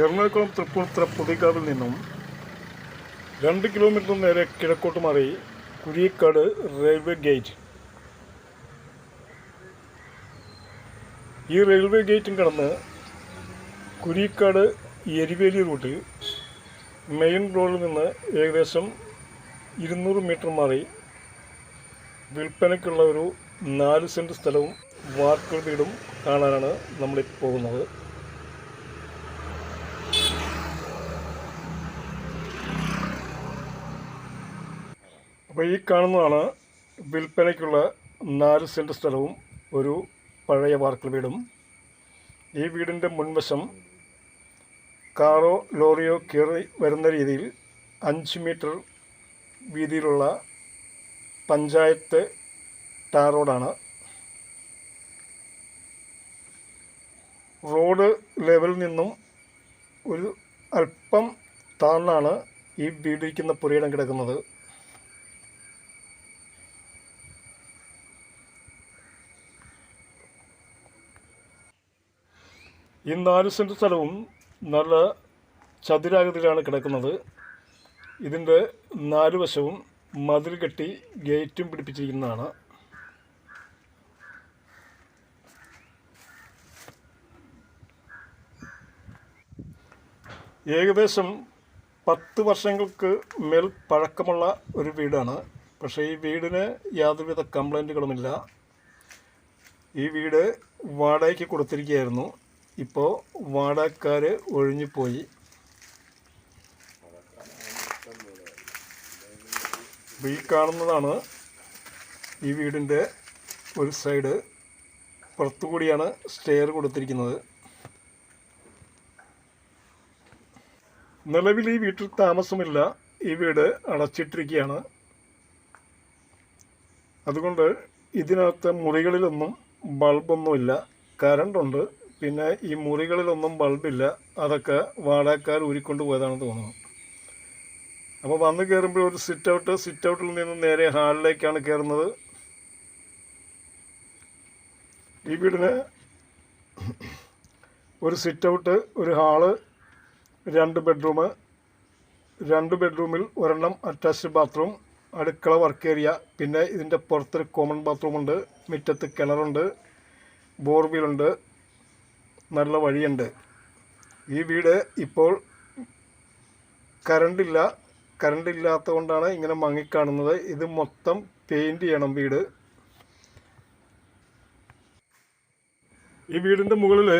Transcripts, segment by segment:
എറണാകുളം തൃപ്പൂണിത്തുറ പുതിയക്കാവിൽ നിന്നും രണ്ട് കിലോമീറ്റർ നേരെ കിഴക്കോട്ട് മാറി കുരിയക്കാട് റെയിൽവേ ഗേറ്റ് ഈ റെയിൽവേ ഗേറ്റും കടന്ന് കുരിയക്കാട് എരിവേലി റൂട്ടിൽ മെയിൻ റോഡിൽ നിന്ന് ഏകദേശം ഇരുന്നൂറ് മീറ്റർ മാറി വിൽപ്പനയ്ക്കുള്ള ഒരു നാല് സെന്റ് സ്ഥലവും വാർക്കൽ വീടും കാണാനാണ് നമ്മളിപ്പോൾ പോകുന്നത്. അപ്പോൾ ഈ കാണുന്നതാണ് വിൽപ്പനയ്ക്കുള്ള നാല് സെന്റ് സ്ഥലവും ഒരു പഴയ വാർക്കൽ വീടും. ഈ വീടിന്റെ മുൻവശം കാറോ ലോറിയോ കയറി വരുന്ന രീതിയിൽ അഞ്ച് മീറ്റർ വീതിയിലുള്ള പഞ്ചായത്ത് ടാർ റോഡാണ്. റോഡ് ലെവലിൽ നിന്നും ഒരു അല്പം താഴ്ന്നാണ് ഈ വീടിരിക്കുന്ന പുരയിടം കിടക്കുന്നത്. ഈ നാല് സെന്റ് സ്ഥലവും നല്ല ചതുരാകൃതിയിലാണ് കിടക്കുന്നത്. ഇതിന്റെ നാല് വശവും മതിൽ കെട്ടി ഗേറ്റും പിടിപ്പിച്ചിരിക്കുന്നതാണ്. ഏകദേശം പത്ത് വർഷങ്ങൾക്ക് മേൽ പഴക്കമുള്ള ഒരു വീടാണ്. പക്ഷേ ഈ വീടിന് യാതൊരുവിധ കംപ്ലൈന്റുകളുമില്ല ഈ വീട് വാടകയ്ക്ക് കൊടുത്തിരിക്കുകയായിരുന്നു. ഇപ്പോൾ വാടകക്കാർ ഒഴിഞ്ഞുപോയി പോയി. ഈ കാണുന്നതാണ് ഈ വീടിന്റെ ഒരു സൈഡ്. പുറത്തുകൂടിയാണ് സ്റ്റെയർ കൊടുത്തിരിക്കുന്നത്. നിലവിൽ ഈ വീട്ടിൽ താമസമില്ല. ഈ വീട് അടച്ചിട്ടിരിക്കുകയാണ്. അതുകൊണ്ട് ഇതിനകത്തെ മുറികളിലൊന്നും ബൾബൊന്നുമില്ല. കറണ്ടുണ്ട് പിന്നെ ഈ മുറികളിലൊന്നും ബൾബില്ല. അതൊക്കെ വാടകക്കാർ ഊരിക്കൊണ്ട് പോയതാണെന്ന് തോന്നുന്നു. അപ്പോൾ വന്ന് കയറുമ്പോൾ ഒരു സിറ്റ് ഔട്ട് സിറ്റ് ഔട്ടിൽ നിന്ന് നേരെ ഹാളിലേക്കാണ് കയറുന്നത് ഈ വീടിന് ഒരു സിറ്റ് ഔട്ട് ഒരു ഹാൾ രണ്ട് ബെഡ്റൂം രണ്ട് ബെഡ്റൂമിൽ ഒരെണ്ണം അറ്റാച്ച്ഡ് ബാത്റൂം അടുക്കള വർക്ക് ഏരിയ പിന്നെ ഇതിന്റെ പുറത്തൊരു കോമൺ ബാത്റൂമുണ്ട് മുറ്റത്ത് കിണറുണ്ട് ബോർവീലുണ്ട് നല്ല വഴിയുണ്ട്. ഈ വീട് ഇപ്പോൾ കറണ്ടില്ല കറണ്ട് ഇല്ലാത്തത് കൊണ്ടാണ് ഇങ്ങനെ മങ്ങിക്കാണുന്നത്. ഇത് മൊത്തം പെയിന്റ് ചെയ്യണം വീട്. ഈ വീടിന്റെ മുകളിൽ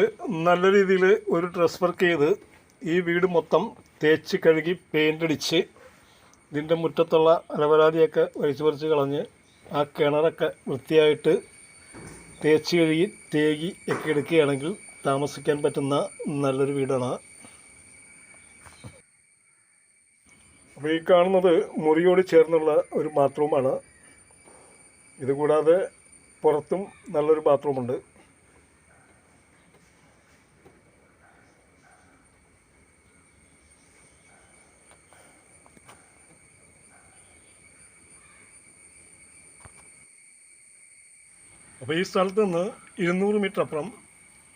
നല്ല രീതിയിൽ ഒരു ഡ്രസ് വർക്ക് ചെയ്ത് ഈ വീട് മൊത്തം തേച്ച് കഴുകി പെയിന്റ് അടിച്ച് ഇതിന്റെ മുറ്റത്തുള്ള അലവരാതിയൊക്കെ വലിച്ചു പറിച്ച് കളഞ്ഞ് ആ കിണറൊക്കെ വൃത്തിയായിട്ട് തേച്ച് കഴുകി തേകി ഒക്കെ എടുക്കുകയാണെങ്കിൽ താമസിക്കാൻ പറ്റുന്ന നല്ലൊരു വീടാണ് അപ്പോൾ ഈ കാണുന്നത് മുറിയോട് ചേർന്നുള്ള ഒരു ബാത്റൂമാണ്. ഇതുകൂടാതെ പുറത്തും നല്ലൊരു ബാത്റൂമുണ്ട്. അപ്പോൾ ഈ സ്ഥലത്ത് നിന്ന് ഇരുന്നൂറ് മീറ്റർ അപ്പുറം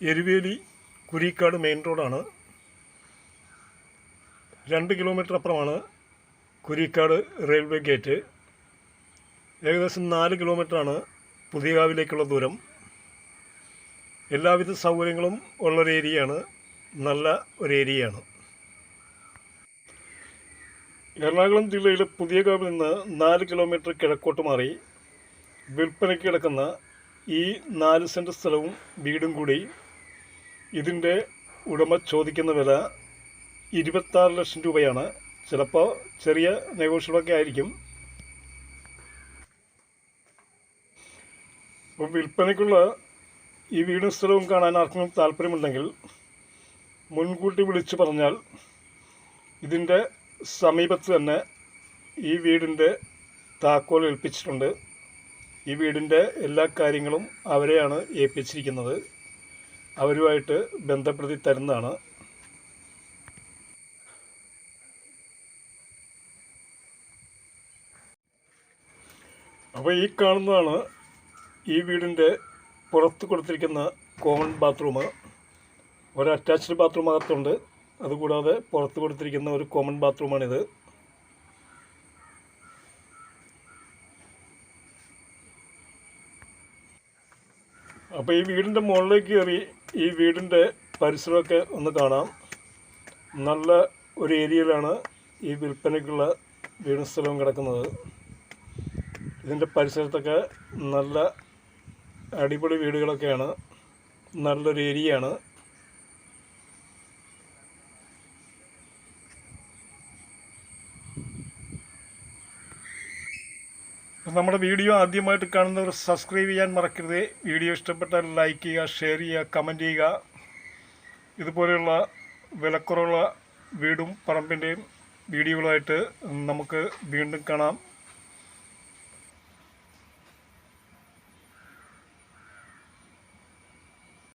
എരുവേലി കുരിക്കാട് മെയിൻ റോഡാണ്. രണ്ട് കിലോമീറ്റർ അപ്പുറമാണ് കുരിക്കാട് റെയിൽവേ ഗേറ്റ്. ഏകദേശം നാല് കിലോമീറ്ററാണ് പുതിയകാവിലേക്കുള്ള ദൂരം. എല്ലാവിധ സൗകര്യങ്ങളും ഉള്ളൊരു ഏരിയയാണ് നല്ല ഒരു ഏരിയയാണ്. എറണാകുളം ജില്ലയിലെ പുതിയകാവിൽ നിന്ന് നാല് കിലോമീറ്റർ കിഴക്കോട്ട് മാറി വിൽപ്പനയ്ക്ക് കിടക്കുന്ന ഈ നാല് സെന്റ് സ്ഥലവും വീടും കൂടി ഇതിന്റെ ഉടമ ചോദിക്കുന്ന വില ഇരുപത്താറ് ലക്ഷം രൂപയാണ്. ചിലപ്പോൾ ചെറിയ നെഗോഷ്യബിളൊക്കെ ആയിരിക്കും. അപ്പോൾ വിൽപ്പനയ്ക്കുള്ള ഈ വീടും സ്ഥലവും കാണാൻ ആർക്കും താല്പര്യമുണ്ടെങ്കിൽ മുൻകൂട്ടി വിളിച്ചു പറഞ്ഞാൽ ഇതിന്റെ സമീപത്ത് തന്നെ ഈ വീടിന്റെ താക്കോൽ ഏൽപ്പിച്ചിട്ടുണ്ട്. ഈ വീടിന്റെ എല്ലാ കാര്യങ്ങളും അവരെയാണ് ഏൽപ്പിച്ചിരിക്കുന്നത്. അവരുമായിട്ട് ബന്ധപ്പെടുത്തി തരുന്നതാണ്. അപ്പോൾ ഈ കാണുന്നതാണ് ഈ വീടിന്റെ പുറത്ത് കൊടുത്തിരിക്കുന്ന കോമൺ ബാത്റൂം ഒരു അറ്റാച്ച്ഡ് ബാത്റൂം അകത്തുണ്ട്. അതുകൂടാതെ പുറത്ത് കൊടുത്തിരിക്കുന്ന ഒരു കോമൺ ബാത്റൂമാണിത് അപ്പോൾ ഈ വീടിന്റെ മുകളിലേക്ക് കയറി ഈ വീടിന്റെ പരിസരമൊക്കെ ഒന്ന് കാണാം. നല്ല ഒരു ഏരിയയിലാണ് ഈ വിൽപ്പനയ്ക്കുള്ള വീട് സ്ഥലവും കിടക്കുന്നത്. ഇതിന്റെ പരിസരത്തൊക്കെ നല്ല അടിപൊളി വീടുകളൊക്കെയാണ്. നല്ലൊരു ഏരിയയാണ്. നമ്മുടെ വീഡിയോ ആദ്യമായിട്ട് കാണുന്നവർ സബ്സ്ക്രൈബ് ചെയ്യാൻ മറക്കരുത്. വീഡിയോ ഇഷ്ടപ്പെട്ടാൽ ലൈക്ക് ചെയ്യുക ഷെയർ ചെയ്യുക കമന്റ് ചെയ്യുക. ഇതുപോലെയുള്ള വിലക്കുറവുള്ള വീടും പറമ്പിന്റെയും വീഡിയോകളായിട്ട് നമുക്ക് വീണ്ടും കാണാം.